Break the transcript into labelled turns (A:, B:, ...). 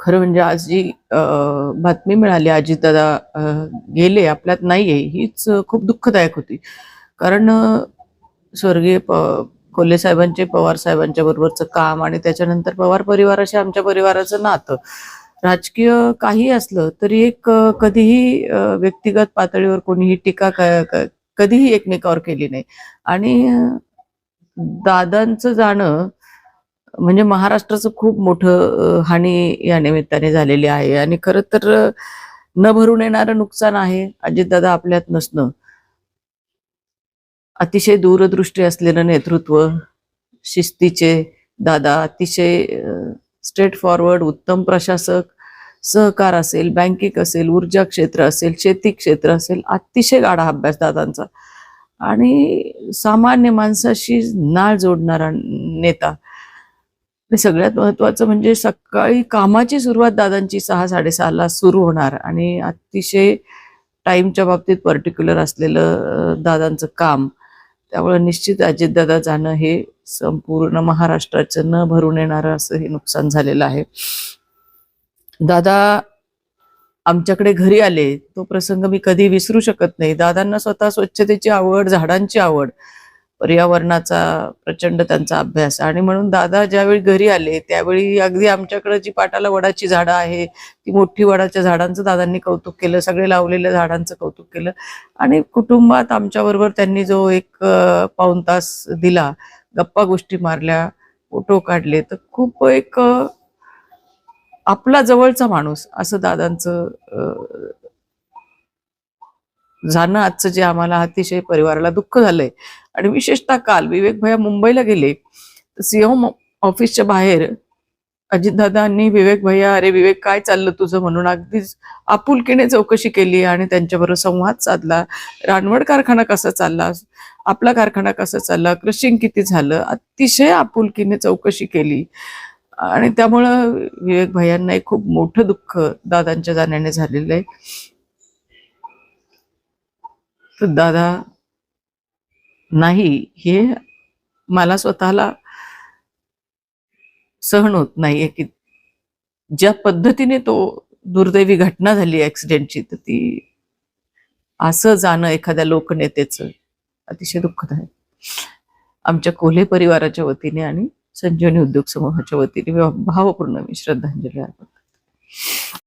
A: खरं म्हणजे आज जी बातमी मिळाली. अजितदादा दादा गेले. आपल्यात नाहीये. हीच खूप दुःखदायक होती. कारण स्वर्गीय प कोल्हे साहेबांचे पवार साहेबांच्या बरोबरचं काम आणि त्याच्यानंतर पवार परिवाराशी आमच्या परिवाराचं नातं. राजकीय काही असलं तरी एक कधीही व्यक्तिगत पातळीवर कोणीही टीका कधीही एकमेकावर केली नाही. आणि दादांचं जाणं म्हणजे महाराष्ट्राचं खूप मोठं हानी या निमित्ताने झालेली आहे. आणि खरं तर न भरून येणारं नुकसान आहे अजितदादा आपल्यात नसणं. अतिशय दूरदृष्टी असलेलं नेतृत्व शिस्तीचे दादा अतिशय स्ट्रेट फॉरवर्ड उत्तम प्रशासक सहकार असेल बँकिंग असेल ऊर्जा क्षेत्र असेल शेती क्षेत्र असेल अतिशय गाढा अभ्यास दादांचा. आणि सामान्य माणसाशी नाळ जोडणारा नेता आणि सगळ्यात महत्वाचं म्हणजे सकाळी कामाची सुरुवात दादांची सहा साडेसहाला सुरू होणार. आणि अतिशय टाईमच्या बाबतीत पर्टिक्युलर असलेलं दादांचं काम. त्यामुळे निश्चित अजितदादा जाणं हे संपूर्ण महाराष्ट्राचं न भरून येणारं असं हे नुकसान झालेलं आहे. दादा आमच्याकडे घरी आले. तो प्रसंग मी कधी विसरू शकत नाही. दादांना स्वतः स्वच्छतेची आवड झाडांची आवड पर्यावरणाचा प्रचंड त्यांचा अभ्यास. आणि म्हणून दादा ज्यावेळी घरी आले त्यावेळी अगदी आमच्याकडे जी पाटाला वडाची झाडं आहे ती मोठी वडाच्या झाडांचं दादांनी कौतुक केलं सगळे लावलेल्या झाडांचं कौतुक केलं. आणि कुटुंबात आमच्याबरोबर त्यांनी जो एक पाऊन पाऊण तास दिला गप्पा गोष्टी मारल्या फोटो काढले तर खूप एक आपला जवळचा माणूस असं दादांचं अं, जाणं आजचं जे आम्हाला अतिशय परिवाराला दुःख झालंय. आणि विशेषतः काल विवेक भैया मुंबईला गेले तर सीएम ऑफिसच्या बाहेर अजितदादांनी विवेक भैया अरे विवेक काय चाललं तुझं? म्हणून अगदीच आपुलकीने चौकशी केली आणि त्यांच्याबरोबर संवाद साधला. रानवड कारखाना कसा चालला? आपला कारखाना कसा चालला? क्रशिंग किती झालं? अतिशय आपुलकीने चौकशी केली. आणि त्यामुळं विवेक भैयांना एक खूप मोठं दुःख दादांच्या जाण्याने झालेलं आहे. तर दादा नाही हे मला स्वतःला सहन होत नाहीये की ज्या पद्धतीने तो दुर्दैवी घटना झाली ऍक्सिडेंटची तर ती असं जाणं एखाद्या लोकनेतेचं अतिशय दुःखद आहे आमच्या कोल्हे परिवाराच्या वतीने आणि संजीवनी उद्योग समूहाच्या वतीने भावपूर्ण मी श्रद्धांजली अर्पण करते.